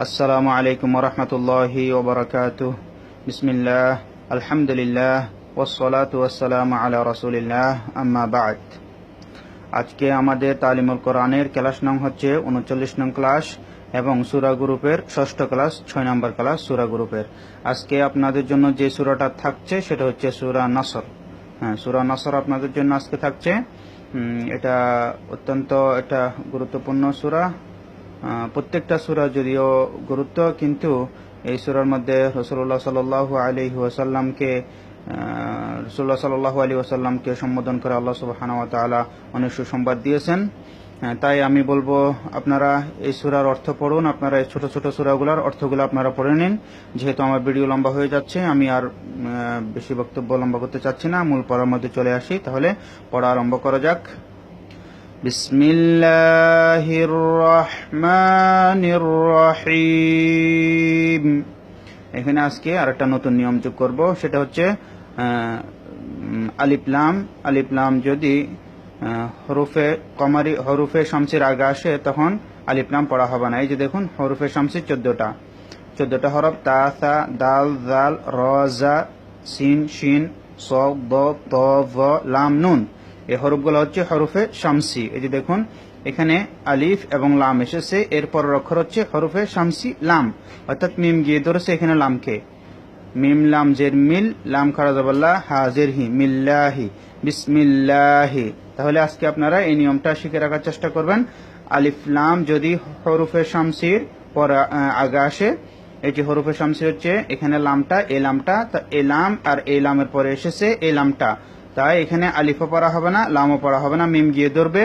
আসসালামু আলাইকুম রহমতুল্লাহি ওবরাকাত বিসমিল্লাহ, আলহামদুলিল্লাহ ওসলাত ওয়াসালাম আলা রসুলিল্লাহ আম্মাবাদ আজকে আমাদের তালিমুল কোরআনের ক্লাস নং হচ্ছে উনচল্লিশ নং ক্লাস এবং সুরা গ্রুপের ষষ্ঠ ক্লাস, ছয় নম্বর ক্লাস, সুরা গ্রুপের। আজকে আপনাদের জন্য যে সুরাটা থাকছে সেটা হচ্ছে সুরা নাসর। হ্যাঁ সুরা নাসর আপনাদের জন্য আজকে থাকছে। এটা অত্যন্ত একটা গুরুত্বপূর্ণ সুরা। প্রত্যেকটা সুরা যদিও গুরুত্ব, কিন্তু এই সুরার মধ্যে রসুল্লাহ সাল আলী ওয়াসাল্লামকে রসুল্লাহ সাল আলী ওয়াসাল্লামকে সম্বোধন করে আল্লাহ সুবাহানা তালা অনেক সুসংবাদ দিয়েছেন। তাই আমি বলব, আপনারা এই সুরার অর্থ পড়ুন, আপনারা এই ছোট ছোট সুরাগুলোর অর্থগুলো আপনারা পড়ে নিন। যেহেতু আমার ভিডিও লম্বা হয়ে যাচ্ছে, আমি আর বেশি বক্তব্য লম্বা করতে চাচ্ছি না, মূল পড়ার মধ্যে চলে আসি, তাহলে পড়া আরম্ভ করা যাক। بسم الله الرحمن الرحيم এখানে আজকে আরেকটা নতুন নিয়ম যোগ করব সেটা হচ্ছে আহ, উম, আলিফলাম আলিফলাম যদি আহ, হরুফে কমারি হরুফে শামসির আগে আসে তখন আলিফলাম পড়া হবে না এই যে দেখুন হরুফে শামসির চোদ্দটা চোদ্দটা হরফ তা সা দাল জাল র জা সিন শিন স দ ত ভ লাম নুন এই হরফগুলো হচ্ছে হরফে শামসি। এই যে দেখুন, এখানে আলিফ এবং লাম এসেছে, এরপর অক্ষর হচ্ছে হরফে শামসি, লাম। অর্থাৎ মিম গিয়ে ধরেছে এখানে লামকে। মিম, লাম, জের, মিল, লাম, খারা জবাল্লাহ হাজের হি, মিল্লাহি, বিসমিল্লাহি। তাহলে আজকে আপনারা এই নিয়মটা শিখে রাখার চেষ্টা করবেন। আলিফ, লাম যদি হরফে শামসির পর আগে আসে, এই যে হরফে শামসি হচ্ছে, এখানে লামটা এ লামটা, তা এ লাম আর এই লামের পরে এসেছে, এই লামটা। তাই এখানে আলিফও পড়া হবে না, লামও পড়া হবে না, মিম গিয়ে ধরবে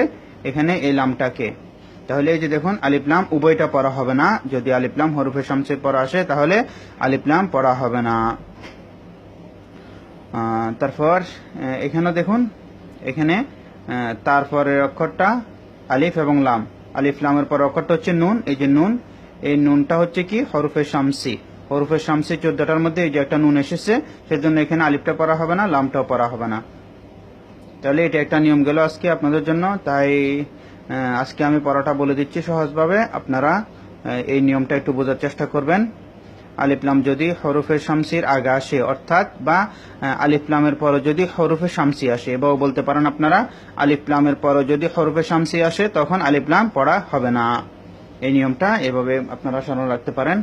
এখানে এই লামটাকে। তাহলে এই যে দেখুন আলিফলাম উভয়টা পড়া হবে না। যদি আলিফলাম হরফে শামসের পর আসে, তাহলে আলিফলাম পড়া হবে না। তারপর এখানে দেখুন, এখানে তারপরের অক্ষরটা আলিফ এবং লাম। আলিফ লামের পর অক্ষরটা হচ্ছে নুন, এই যে নুন, এই নুনটা হচ্ছে কি? হরফে শামসি। হরফে শামসি চোদ্দটার মধ্যে এই যে একটা নুন এসেছে, সেজন্য এখানে আলিফটা পড়া হবে না, লামটাও পড়া হবে না। তাহলে এটা একটা নিয়ম গেল আজকে আপনাদের জন্য। তাই আজকে আমি পড়াটা বলে দিচ্ছি সহজভাবে। আপনারা এই নিয়মটা একটু বোঝার চেষ্টা করবেন। আলিফলাম যদি হরফে শামসির আগে আসে, অর্থাৎ বা আলিফলামের পরে যদি হরফে শামসি আসে, এবারও বলতে পারেন আপনারা আলিফলামের পরে যদি হরফে শামসি আসে, তখন আলিফলাম পড়া হবে না। এই নিয়মটা এভাবে আপনারা স্মরণ রাখতে পারেন।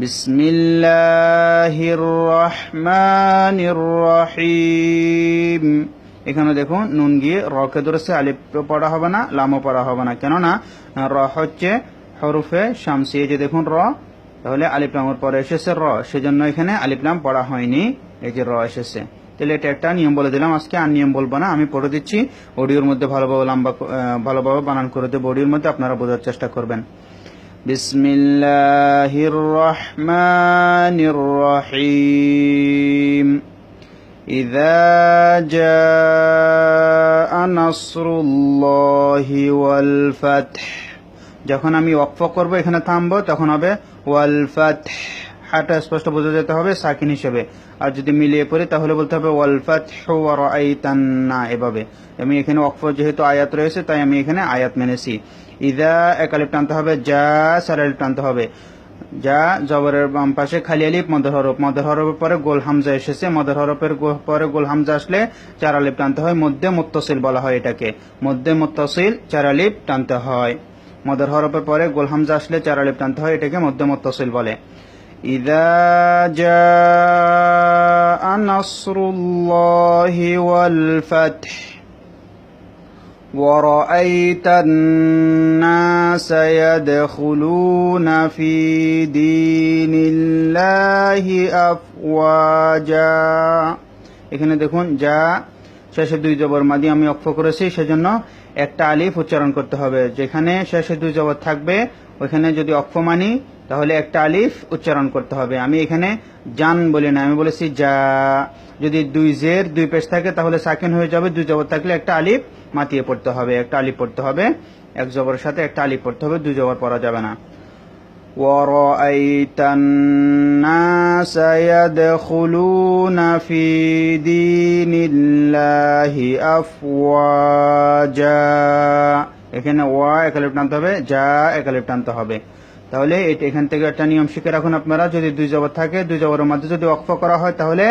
বিসমিল্লাহির রহমানির রহিম। এখানে দেখুন, নুন গিয়ে রকে ধরেছে আলিপ পড়া হবে না, লামও পড়া হবে না। কেননা, র হচ্ছে হরুফে শামসি। এই যে দেখুন র, তাহলে আলিপলামের পরে এসেছে র, সেজন্য এখানে আলিপলাম পড়া হয়নি। এই যে র এসেছে। তাহলে এটা একটা নিয়ম বলে দিলাম, আজকে আর নিয়ম বলব না। আমি পড়ে দিচ্ছি, অডিওর মধ্যে ভালোভাবে লম্বা ভালোভাবে বানান করে দেবো। অডিওর মধ্যে আপনারা বোঝার চেষ্টা করবেন। বিসমিল্লাহির রহমানির রহিম। إذا جاء نصر الله والفتح যখন আমি ওয়াকফ করব এখানে থামবো তখন হবে ওয়াল ফাতহ হাটা স্পষ্ট বোঝা যেতে হবে সাকিন হিসেবে আর যদি মিলিয়ে পড়ি তাহলে বলতে হবে ওয়াল ফাতহু ওয়া রাআইতান্না এভাবে আমি এখানে ওয়াকফ যেহেতু আয়াত রয়েছে তাই আমি এখানে আয়াত মেনেছি ইদা একালিপ টানতে হবে যা সারালিপ টানতে হবে যা জবরের বাম পাশে খালি আলিফ, মদর হরফ। মদর হরফের পরে গোল হামজা এসেছে। মদর হরফের পরে গোল হামজা আসলে চার আলিফ টানতে হয়। মধ্যে মোত্তসিল বলা হয় এটাকে। মধ্যে মোত্তসিল, চার আলিফ টানতে হয়। মদর হরফের পরে গোল হামজা আসলে চার আলিফ টানতে হয় এটাকে মধ্যে মোত্তসিল বলে। ইদা জা ওয়াল ফাতহ। ورأيت الناس يدخلون في دين الله أفواجا এখানে দেখুন যা শেষে দুই জবর মাদি আমি অক্ষ করেছি সেজন্য একটা আলিফ উচ্চারণ করতে হবে যেখানে শেষে দুই জবর থাকবে ওইখানে যদি অক্ষ মানি তাহলে একটা আলিফ উচ্চারণ করতে হবে আমি এখানে জান বলি না আমি বলেছি যা যদি দুই জের দুই পেশ থাকে তাহলে সাকিন হয়ে যাবে দুই জবর থাকলে একটা আলিফ মাতিয়ে পড়তে হবে একটা আলিফ পড়তে হবে এক জবরের সাথে একটা আলিফ পড়তে হবে দুই জবর পড়া যাবে না ورأيت الناس يدخلون في دين الله أفواجا এখানে ওয়া একালিপ টানতে হবে, যা একালিপ টানতে হবে। তাহলে এটা এখান থেকে একটা নিয়ম শিখে রাখুন আপনারা, যদি দুই জবর থাকে, দুই জবরের মধ্যে যদি অক্ফ করা হয়, তাহলে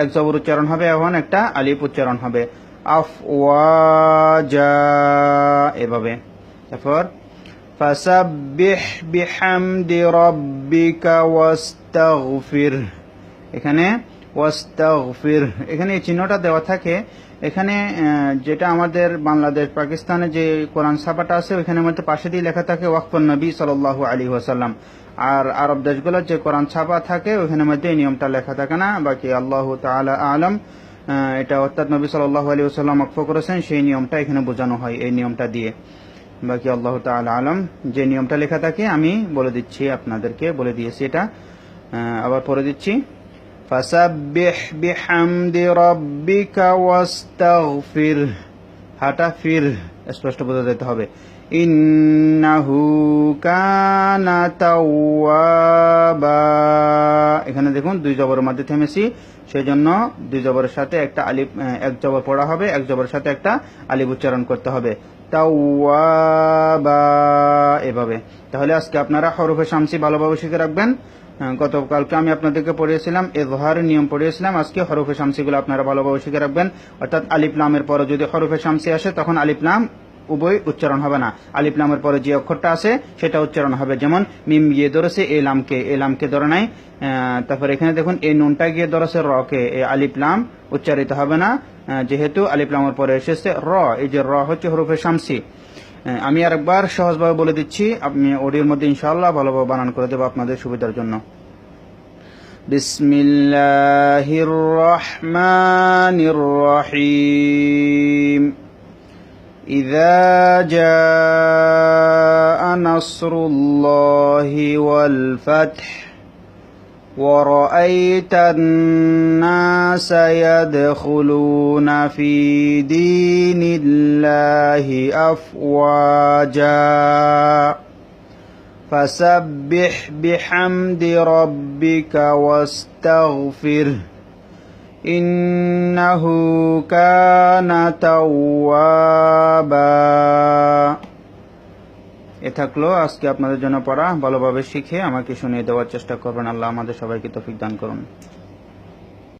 এক জবর উচ্চারণ হবে এবং একটা আলিফ উচ্চারণ হবে। আফ ওয়াজা এভাবে। তারপর এখানে এখানে এই চিহ্নটা দেওয়া থাকে এখানে যেটা আমাদের বাংলাদেশ, পাকিস্তানে যে কোরআন ছাপাটা আছে, ওইখানের মধ্যে পাশে দিয়ে লেখা থাকে, ওয়াকফুন নবী সাল্লাল্লাহু আলী ওয়াসাল্লাম। আর আরব দেশগুলোর যে কোরআন ছাপা থাকে, ওইখানের মধ্যে এই নিয়মটা লেখা থাকে না। বাকি আল্লাহ তাআলা আলম এটা অর্থাৎ নবী সাল্লাল্লাহু আলী ওসাল্লাম অক্ষ করেছেন, সেই নিয়মটা এখানে বোঝানো হয়, এই নিয়মটা দিয়ে। বাকি আল্লাহ তাআলা আলম, যে নিয়মটা লেখা থাকে, আমি বলে দিচ্ছি, আপনাদেরকে বলে দিয়েছি এটা। আবার পড়ে দিচ্ছি। ফাসাব্বিহ বিহামদি রাব্বিকা ওয়াস্তাগফির। হাটা, ফির, স্পষ্ট বোঝা যেতে হবে। ইন্নাহু কানা তাওয়াবা। এখানে দেখুন, দুই জবরের মধ্যে থেমেছি। সেই জন্য দুই জবরের সাথে একটা আলিফ এক জবর পড়া হবে, এক জবরের সাথে একটা আলিফ উচ্চারণ করতে হবে। তাওয়াবা, এভাবে। তাহলে আজকে আপনারা হরফে শামসি ভালোভাবে শিখে রাখবেন। গতকালকে আমি আপনাদেরকে পড়িয়েছিলাম এজহারের নিয়ম পড়িয়েছিলাম। আজকে হরফে শামসিগুলো আপনারা ভালোভাবে শিখে রাখবেন। অর্থাৎ আলিফ লামের পরে যদি হরফে শামসি আসে, তখন আলিফ লাম উভয় উচ্চারণ হবে না। আলিফ পরে যে অক্ষরটা আছে সেটা উচ্চারণ হবে। যেমন, মিম গিয়ে ধরেছে, এ লামকে এ লামকে ধরে নাই। তারপর এখানে দেখুন এই নুনটা গিয়ে ধরেছে, রকে। এ আলিফ লাম উচ্চারিত হবে না। যেহেতু আলিফ লামের পরে এসেছে, র। এই যে র হচ্ছে হরফে শামসি। আমি আরেকবার সহজভাবে বলে দিচ্ছি আপনি অডিওর মধ্যে ইনশাআল্লাহ ভালোভাবে বানান করে দেবো আপনাদের সুবিধার জন্য بسم الله الرحمن الرحيم إذا جاء نصر الله والفتح ورأيت الناس يدخلون في دين الله أفواجا. فسبح بحمد ربك واستغفره إنه كان توابا. থাকল, আজকে আপনাদের জন্য পড়া, ভালোভাবে শিখে আমাকে শুনিয়ে দেওয়ার চেষ্টা করবেন। আল্লাহ আমাদের সবাইকে তফিক দান করুন।